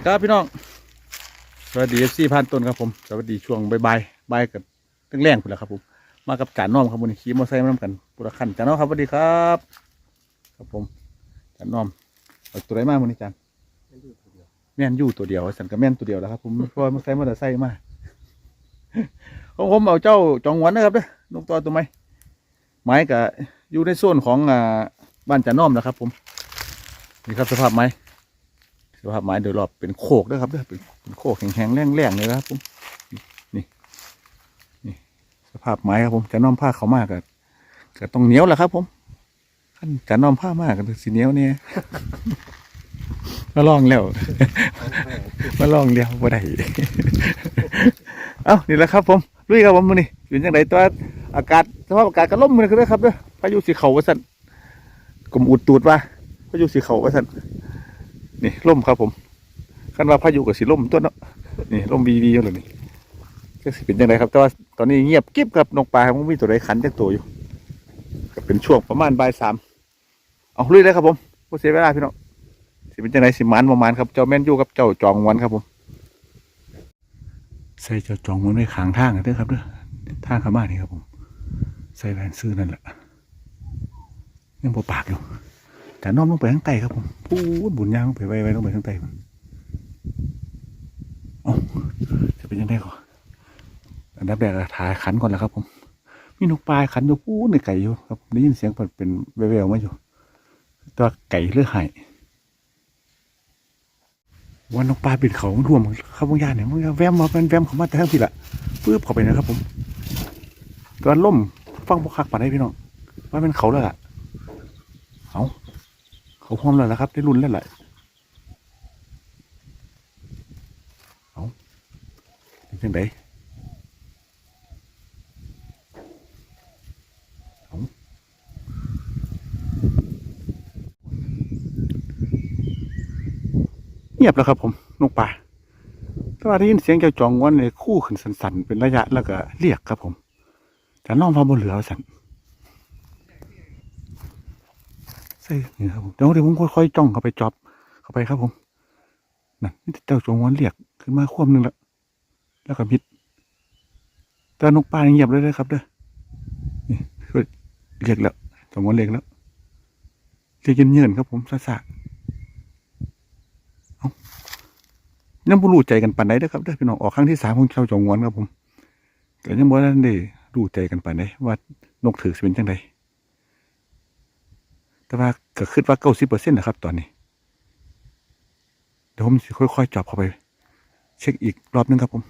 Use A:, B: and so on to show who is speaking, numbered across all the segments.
A: ดีครับพี่น้อง สวัสดีเอฟซีพันต้นครับผม สวัสดีช่วงบ่ายๆบ่ายกับแรงๆพุ่นแหละครับผม มากับจานน้อมครับวันนี้ขี่มอเตอร์ไซค์มานํกันปุระคันจานน้อมครับสวัสดีครับ ครับผมจานน้อมเอาตัวไหนมาวันนี้จานแม่นอยู่ตัวเดียวสันกับแม่นตัวเดียวแล้วครับผมเพราะว่ามาใส่มอเตอร์ไซค์มาของผมเอาเจ้าจองหวนนะครับเด้อนกตัวตัวไหมไม้กับอยู่ในโซนของอ่าบ้านจานน้อมนะครับ ผมนี่ครับสภาพไม้ สภาพไม้โดยรอบเป็นโคกด้วยครับเด้อเป็นเป็นโคกแข็งๆแรงๆเลยนะครับผมนี่นี่สภาพไม้ครับผมจะน้อมผ้าเขามากกับก็ต้องเหนียวแหละครับผมขั้นจะน้อมผ้ามากกับสีเหนียวเนี่ยมาลองแล้วมาลองเดียวบ่ได้เอ้านี่แหละครับ ผมลุยครับผมมือนี้อยู่จังไดตัวอากาศสภาพอากาศก็ล่มมือคือครับเด้อพายุสีเขาว่าสั่นกลมอุดตูดว่าพายุสีเขาว่าสั่น นี่ล่มครับผมคันว่าพายุกับสิล่มตัวเนาะนี่ล่มบีบีอยู่เลยนี่ก็สิเป็นยังไงครับ แต่ว่าตอนนี้เงียบกิ๊บครับนกปลามันมีตัวใดขันจากตัวอยู่ก็เป็นช่วงประมาณบ่ายสามเอาลุยเลยครับผมผู้เสียเวลาพี่น้องสิเป็นยังไงสิมันประมาณครับเจ้าแม่นอยู่กับเจ้าจองวันครับผมใส่เจ้าจองวันไว้ขางทางกันเด้อครับเด้อทางข้าบ้านนี่ครับผม ใส่แวนซื้อนั่นแหละยังบ่ปากอยู่ แต่น้อมลงไปข้างใต้ครับผมพูดบุญยางลงไปไว้ไว้ลงไปข้างใต้มันเอ้จะเป็นยังไงก่อนอันดับแรกอะถ่ายขันก่อนแหละครับผม มีนกปลาขันอยู่พูดในไก่อยู่ครับได้ยินเสียงเป็นแววๆมาอยู่ ตัวไก่เลือดหายวันนกปลาบินเขามันท่วมเข้าบางยานเนี่ยมันแวมมาเป็นแวมเขามาแต่ทั้งทีละปื๊บเข้าไปนะครับผมตัวล่มฟังพวกคักป่านได้พี่น้องว่าเป็นเขาแล้วล่ะเอา เขาพร้อมแล้วนะครับ ได้รุ่นแล้วแหละเอาเป็นจังไดเอาเงียบแล้วครับผมนกป่าแต่ว่าได้ยินเสียงเจ้าจองวันเลยคู่ขึ้นสันๆเป็นระยะแล้วก็เรียกครับผมแต่น้องฟ้าบนเหลือสั่น ใช่นี่ครับผมเดี๋ยวเดี๋ยวผมค่อยๆจ้องเข้าไปจอบเข้าไปครับผมนั่นเจ้าจงวันเรียกขึ้นมาควบหนึ่งแล้วแล้วก็มิดแต่นกปลายังเงียบเลยเลยครับเด้อนี่เรียกแล้วจงวันเรียกแล้วเรียกเย็นๆครับผมซาซาๆเอายังบ่รู้ใจกันปานใดเด้อครับเด้อพี่น้องออกครั้งที่สามของเจ้าจงวันครับผมก็ยังบ่ได้ด้รู้ใจกันปานใดว่านกถือเป็นจังได แต่ว่าก็คิดว่าเก้าสิบเปอร์เซ็นต์นะครับ ตอนนี้ เดี๋ยวผมค่อยๆจับเข้าไป เช็คอีกรอบนึงครับผม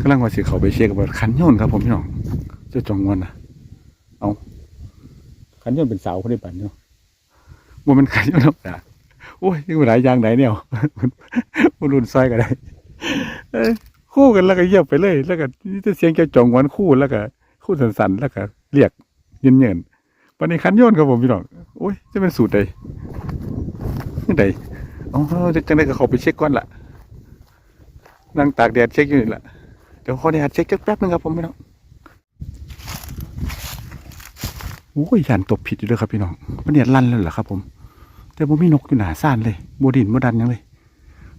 A: กำลังว่าสิเขาไปเช็คว่าขันยนครับผมพี่น้องเจะจองวันนะเอาขันยนเป็นสาวคนนี้ปั่นเนาะว่ามันขันยนธรรมดาโอ้ยยังหลายอย่างไหนเนี่ยมันรุนซอยก็ได้คู่กันแล้วก็เยียบไปเลย แล้วก็นี่จะเสียงเจ้าจองวันคู่แล้วก็คู่สันๆแล้วก็เรียกเย็นๆปันันนี้คันโยนครับผมพี่น้องโอ้ยจะเป็นสูตรใดนี่ใดอ๋อจะจังได้ก็เขาไปเช็คก่อนละนั่งตากแดดเช็คอยู่นี่แหละเดี๋ยวขอแดดเช็คแป๊บนึงครับผมพี่น้องโอ้ยยันตบผิดอยู่ด้วยครับพี่น้องมันเนี่ยลั่นเลยเหรอครับ ผม แต่ผมมีนกอยู่หนาซ่านเลยโบดินโบดันยังเลย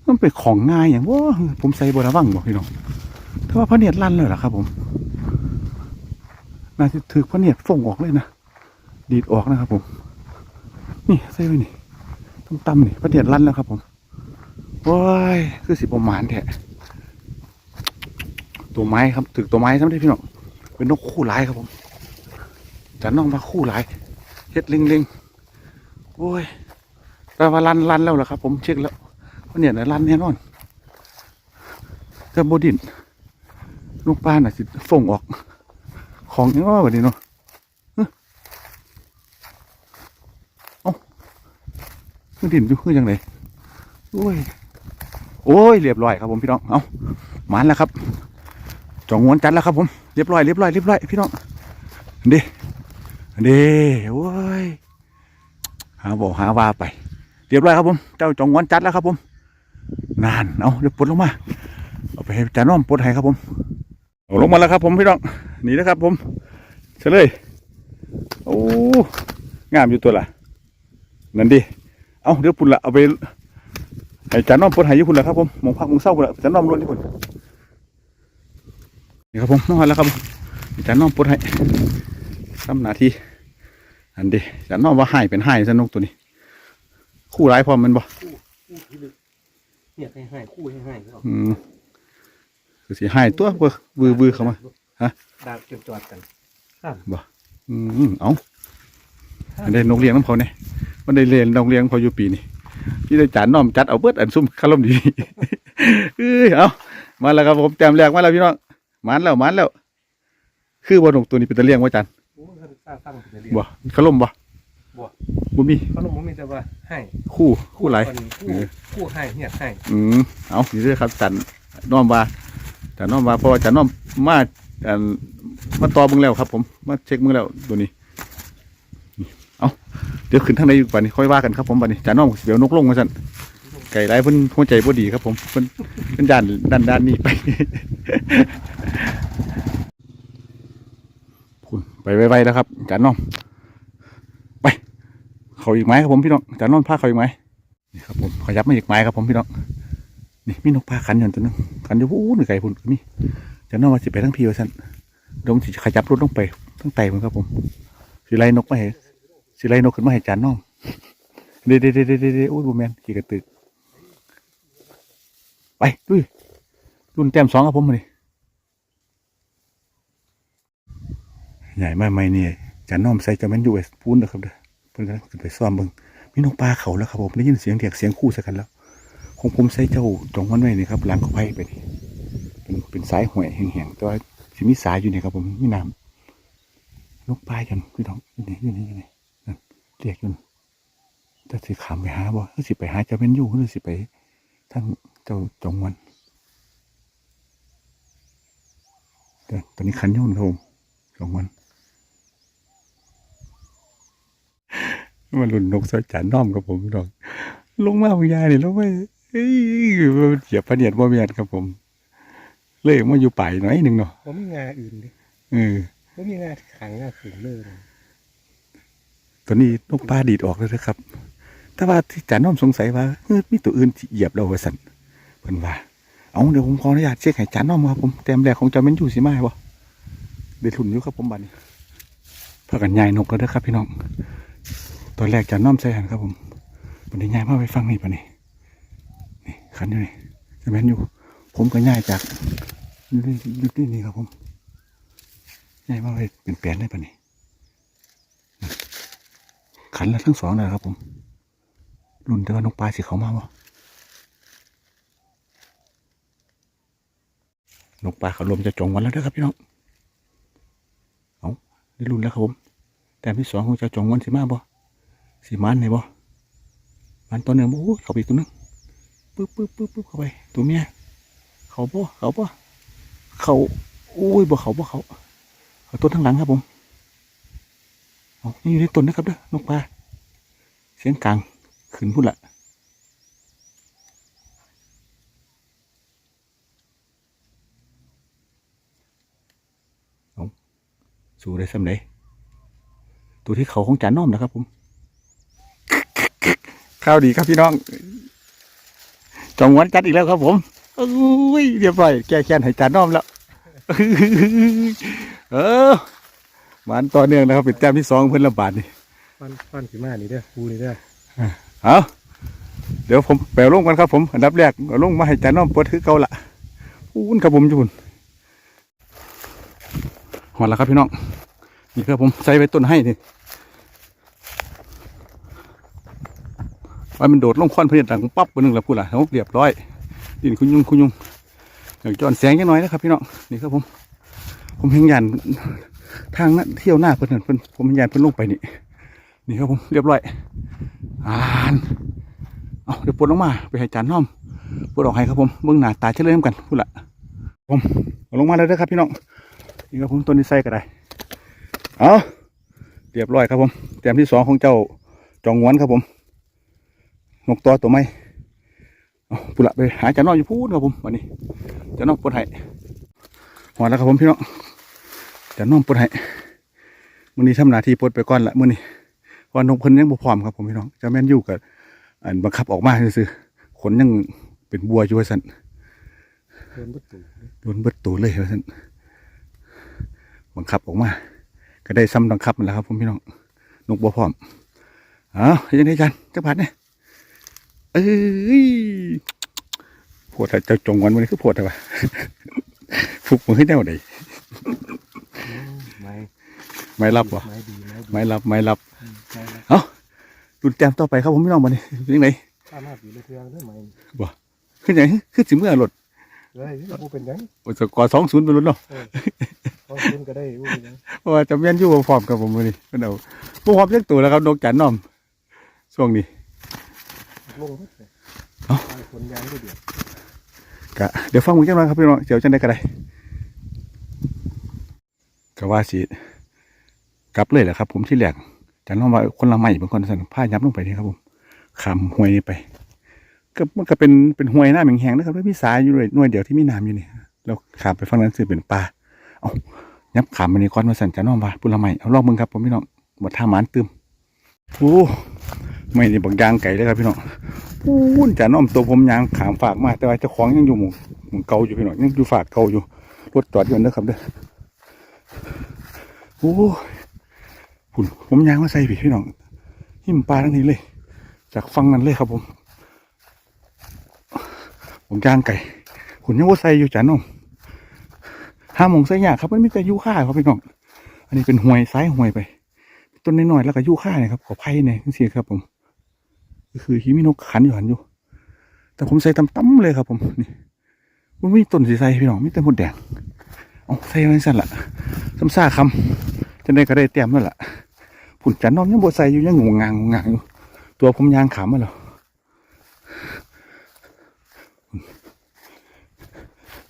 A: มันเป็นของง่ายอย่างว่าผมใส่บระวังบอกพี่น้องแต่ว่าพระเนียดลั่นเลยเหรอครับ ผมน่าจะถือพระเนียดฟงออกเลยนะ ดีดออกนะครับผม นี่ใส่ไว้นี่ต้องตำนี่ประเดี๋ยวลั่นแล้วครับผมโอ้ยคือสิบประมาณแท้ตัวไม้ครับถึกตัวไม้ใช่ไหมพี่น้องเป็นนกคู่ร้ายครับผมจะน้องมาคู่ร้ายเฮ็ดลิงลิงโอ้ยแต่ว่าลั่นลั่นแล้วเหรอครับ ผมเช็คแล้วประเดี๋ยนะลั่นแน่นอนแต่โบดินลูกป้าน่ะสิฟงออก ของยังว่าแบบนี้เนาะ คือดินอยู่คือยังไงโอ้ย โอ้ย เรียบร้อยครับผมพี่น้อง เอาหมันแล้วครับจองงวนจัดแล้วครับผม เรียบร้อย เรียบร้อย เรียบร้อย พี่น้องเด้เด้โอ้ย หาบอกหาว่าไป เรียบร้อยครับผม เจ้าจองงวนจัดแล้วครับผม นาน เอาเดี๋ยวปลดลงมา เอาไปให้จาน้อมปลดให้ครับผมเอาลงมาแล้วครับผมพี่น้อง นี่นะครับผมเฉลย โอ้ งามอยู่ตัวละนั่นดิ เอาเดี๋ยวปุ่นละเอาไปให้ให้จานน้อมปลดใหายญี่ปุ่นแหละครับผมหมองพักหมองเศร้าพุ่นแหละจานน้อมล้วนญี่ปุ่นนี่ครับผมมาแล้วครับให้จานน้อมปลดให้ทำหน้าที่อันเดีจานน้อมว่าให้เป็นให้สนุกตัวนี้ คู่ร้ายพร้อมแมันบ่
B: คู่ที่ลึกเนี่ยให้ให้คู่ให้ให้เขา
A: อืมคือสิให้ตัวเบอร์วือวือเข้ามาฮะ
B: ดาวจดจอดกันครับ
A: อืมเอาอันได้นกเลี้ยงน้ำเขาเนี่ย มันได้เรียนนกเลี้ยงเขาอยู่ปีนี้ที่ได้จานน้อมจัดเอาเบิดอันซุ่มคารมดีเอ้ยเอามาแล้วครับผมแต้มแรกมาแล้วพี่น้องมันแล้วมันแล้ว คือบ่นกตัวนี้เป็นตะเลี้ยงว่าจัน
B: โอ้ยเขาสร้างสร้างเป็นเรียน
A: บ่คารมบ่
B: บ่
A: บ่มี
B: เขาลงมันมีแต่ว่าให้
A: คู่คู่ไหลาย
B: คนคู่
A: เออ
B: คู่ให้เนี่ยให้
A: อืมเอานี่เด้อครับจันน้อมว่าจันน้อมว่าเพราะว่าจันน้อมมาอันมาต่อมึงแล้วครับ ผมมาเช็คมึงแล้วตัวนี้นี่ เอาเดี๋ยวขึ้นทางใดอยู่ป่านนี้ค่อยว่ากันครับผมป่านนี้จันน้อมเดี๋ยวนกลงมาสั่นไก่ไรเพิ่นหัวใจบ่ดีครับผมเพิ่นเพิ่นด้านด้านด้านนี้ไปไปไวๆแล้วครับจันน้อมไป เขาอีกไหมครับผมพี่น้องจันน้อมพาเขาอีกไหมนี่ครับผมขยับมาอีกไม้ครับผมพี่น้องนี่มีนกปลาขันอยู่ตัวนึงขันอยู่อู้หนึ่งไก่พุ่นมีจะน้องมาสิไปทั้งพีว่าสั่นดยวผมสิขยับรถลงไปทั้งไต่มันครับผมสิไล่นกมาให้ สิไล่นกขึ้นมาให้จานน้องเด้เด้เด้เด้เด้เด้อู้บูแมนขี่กระตึกไปดุยรุ่นแต้มสองครับผมมาดิใหญ่มากไหมเนี่ยจานน้องใส่จะแมนอยู่ไอ้พูนนะครับเด้อเพิ่นกำลังขึ้นไปซ่อมเบิ่งมีนกปลาเขาแล้วครับผมได้ยินเสียงเถียงเสียงคู่ใส่กันแล้วคงผมใส่เจ้าจงวันไว้นี่ครับหลังเขาไผ่ไปนี่เป็นเป็นสายห่วยแห้งๆแต่ว่าสิมีสายอยู่นี่ครับผมมีน้ำนกปลากันพี่น้องอยู่นี่อยู่นี่อยู่นี่ รียกอยู่แต่สิขามไปหาบ่หรือสิไปหาเจ้าเป็นอยู่หรือสิไปทั้งเจ้าจงวันเดี๋ยวตอนนี้คันโยนครับผมจงวันมันหลุนนกใส่จานน้อมกับผมพี่น้องลงมาบางยานี่ลงมาเอ้ยมันเหยียบพะเนียดบ่เมียนครับผม เลยมาอยู่ป่ายหน่อยหนึ่งเนาะ
B: ผมมีงาอื่นดิ
A: เออ
B: ผมมีงาขังงาขึงเลย
A: ตอนนี้นกปลาดีดออกแล้วนะครับแต่ว่าที่จานน้อมสงสัยว่าเฮ้ยมีตัวอื่นที่เหยียบเราไว้สั่นเพิ่นว่า เอาเดี๋ยวผมขออนุญาตเช็คให้จานน้อมครับผมแต้มแรกของจ้าม่นอยู่สิมาบ่เดี๋ยวทุนอยู่ครับผมบัดนี้พากันยายนกแล้วเด้อครับ พี่น้อง ตอนแรกจานน้อมใส่หันครับผมบัดนี้ยายมาไปฟังนี่ปะนี่นี่ขันอยู่นี่จะม่นอยู่ ผมก็ย่ายจากนี่นี่นี่นี่ครับผมย่ายมาไปเป็นแปลนได้ปะนี่ ขันทั้งสองเลยครับผมรุ่นแต่ว่านกปลาสิเขามาบ่นกปลาเขาลมจะจงวันแล้วเด้อครับพี่น้อง เอาได้รุ่นแล้วครับผม แต่ที่สองของจะจงวันสิมาบ่สิมันไหนบ่มันตัวหนึ่งโอ้ยเขาไปตัวหนึงปึ๊บปึ๊บปึ๊บปึ๊บเข้าไป ตัวเมีย เขาบ่เขาบ่เขาโอ้ยบ่เขาบ่เขาเขาตัวทั้งหลังครับผม นี่อยู่ในต้นนะครับเด้อนกปลาเสียงกลางขึ้นพุ่นละสู่ได้สำเร็จตัวที่เขาของจานน้อมนะครับผมข้าวดีครับพี่น้อง จองวันจัดอีกแล้วครับผมโอ้ยเรียบร้อยแก้แค้นให้จานน้อมแล้ว เออ มันต่อเนื่องนะครับเป็นแต้มที่สองเพื่อนละบาทนี่
B: ฟันฟันสีมานี่เด้อคูนี่เด้อ
A: เอาเดี๋ยวผมแปลลงกันครับผมอันดับแรกเอาลงมาให้จานน้อมเปิดคือเก่าละอู้นครับผมจุนหอดแล้วครับพี่น้องนี่ครับผมใส่ไปต้นให้นี่ว่ามันโดดลงควันเพลินดังปั๊บคนหนึ่งแล้วพูดละเอาเรียบร้อยดินคุณยุงคุณยุงอยากจอนแสงยังน้อยนะครับพี่น้องนี่ครับผม ผมเห็นยัน ทางนั้นเที่ยวหน้าเพิ่นนั่นเพิ่นผมเห็นยันเพิ่นลงไปนี่นี่ครับผมเรียบร้อยอ่านเอาเดี๋ยวปลดลงมา ไปให้จานน้อมปลดออกให้ครับผมเบื้องหน้าตาเฉลยกันพูดละผมลงมาแล้วเด้อครับพี่น้องนี่ครับผมตัวนี้ใส่ก็ได้เอาเรียบร้อยครับผมแต้มที่สองของเจ้าจองหวนครับผมนกตัวตัวไม่เอาพูดละไปหาจานน้อมอยู่พูดครับผมวันนี้จานน้อมปลดให้หอดแล้วครับผมพี่น้อง จานน้อมปลดให้มื้อนี้ทำหน้าที่ปลดไปก่อนละมื้อนี้วันนกเพิ่นยังบ่พร้อมครับผมพี่น้องจะแม่นอยู่กับอันบังคับออกมาซื่อๆคขนยังเป็นบัวอยู่ว่าซั่น
B: เดินประตู
A: โดนเบิดตัวเลยว่าซั่นบังคับออกมา ก็ได้ซ้ำบังคับมันแหล้วครับผมพี่น้องนกบัวพร้อมเอ้าเฮ็ดยังไงจันจักบาทเนี่ยเอ้ยโพดอะเจ้าจงวันวันนี้คือโพดอะวะฟุกมือให้แนวใด
B: ไม้
A: ไม่รับวะ
B: ไม้ดีไม้ดี
A: ไม่รับไม่รับ
B: อืมไม้รับ
A: รุ่นแต้มต่อไปครับผมพี่น้องบันนี้เป็นยังไง
B: ข้ามาผีเลยเทืองเด้อไม้
A: ขึ้นยังขึ้นสิเมื่อรถ
B: เฮ้ยนี่บ่เป็นหยัง
A: โอ้ยสกอร์สองศูนย์เป็นรุ่นเนาะ
B: เขาคุณก็ได้บ่เป็นหยัง
A: เพราะว่าจำเมียนอยู่บ่พร้อมกับผมวันนี้เพิ่นเอาบ่พร้อมจักตัวแล้วครับนกจันน้อมช่วงนี้
B: ลงเพิ่นเลย
A: เอ้า
B: ตายคนยางได้เดียว
A: กะเดี๋ยวฟังมึงจังหน่อยครับพี่น้องเดี๋ยวจังได้ก็ได้ก็ว่าสิ กลับเลยแหละครับ ผมที่แรกจันน้อมว่าคนละไม้บางคนสั่นผ้ายับลงไปนี่ครับผมขามห้วยนี่ไป ก็มันก็เป็นเป็นห้วยหน้ำแห้งๆนะครับแล้วมีสายอยู่ด้วยหน่วยเดียวที่มีน้ำอยู่นี่แล้วขามไปฝั่งนั้นคือเป็นป่าเอายับขามมานี่ก่อนมาสั่นจันน้อมว่าปุระไม้เอาลองมึงครับผมพี่น้องหมดท่ามานตึมโอ้ไม่นี่บางยางไก่เลยครับพี่น้องพูนจะน้อมตัวผมยางขามฝากมาแต่ว่าเจ้าของยังอยู่หมู่หมู่เก่าอยู่พี่น้องยังอยู่ฝากเก่าอยู่รถจอดอยู่เด้อครับเด้อโอ้ ยพุ่นผมยางมาใส่พี่พี่น้องหิมปลาทั้งนี้เลย จากฟังนั้นเลยครับผม ผมยางไก่หุ่นยังว่าใส่อยู่จาน้องห้าโมงใส่ยากครับมันมีแต่ยูค่าครับพี่น้องอันนี้เป็นห่วยซ้ายห่วยไป ต้นน้อยๆแล้วก็ยูค่าเนี่ยครับขอไผ่เนี่ยทั้งสี่ครับผมก็คือฮิมิโนขันอยู่หันอยู่ แต่ผมใส่ตั้มๆเลยครับผมนี่มันไม่มีต้นสีใสพี่น้องไม่แต่หมดแดงเอาใส่ไว้สั่นละซ้ำซ่าคำจะได้ก็ได้เตรียมนั่นแหละ ผุนจันน้อมยังบวใส่อยู่ยังงงงางงงางอยู่ตัวผมยางขามมาแล้ว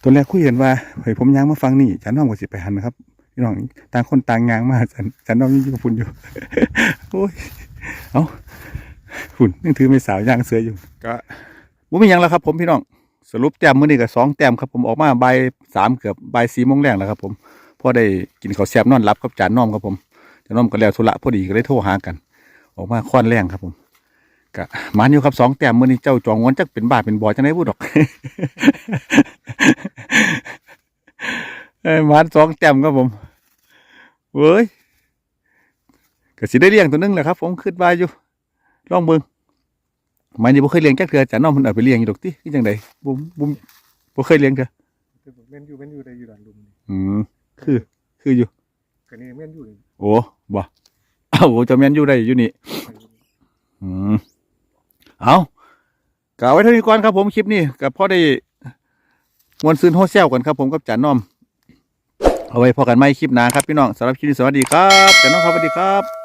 A: ตัวแรกคุยกันว่าเฮ้ยผมยางมาฟังนี่จันน้อมก็สิไปหันนะครับพี่น้องต่างคนต่างยางมาจันจันน้อมยังอยู่กับฝุ่นอยู่โอ้ยเอาหุ่นยังถือไม่สาวย่างเสืออยู่ก็ว่ามียังแล้วครับ ผมพี่น้องสรุปแต้มมื้อนี้ก็สองแต้มครับผมออกมาใบสามเกือบใบสี่โมงแรงแล้วครับผมพอได้กินข้าวแซ่บนอนรับกับจานน้อมครับผม จานน้อมก็แล้วธุระพอดีก็เลยโทรหากัน ออกมาค่อนแรงครับผมก็หมันอยู่ครับสองแต้มมื้อนี้เจ้าจองงวนจักเป็นบาทเป็นบ่อจังได๋พูดดอกเอ้ยหมันสองแต้มครับผมเว้ยก็สิได้เลี้ยงตัวหนึงแหละครับ ผมคิดว่าอยู่ลองเบิ่งไม่นี่บ่เคยเลี้ยงจักเทื่อจ้ะน้องมันเอาไปเลี้ยงอยู่ดอกติคือจังไดบ่บ่บ่เคยเลี้ยงเทื่อ
B: คือแม่นอยู่แม่นอยู่ได้อยู่ด้านลุมนี่
A: อืมคือ คืออยู่
B: ก็นี่แม่นอยู่นี่
A: โอ้ บ่อ้าวเจะแม่นอยู่ได้อยู่นี่อืมเอากล่าวไว้เท่านี้ก่อนครับผมคลิปนี้กับพ่อได้มวนซื้นโฮเซลกันครับผมกับจานน้อม เอาไว้พอกันไม่คลิปหน้าครับพี่น้องสำหรับคลิปนี้สวัสดีครับจานน้อมครับสวัสดีครับ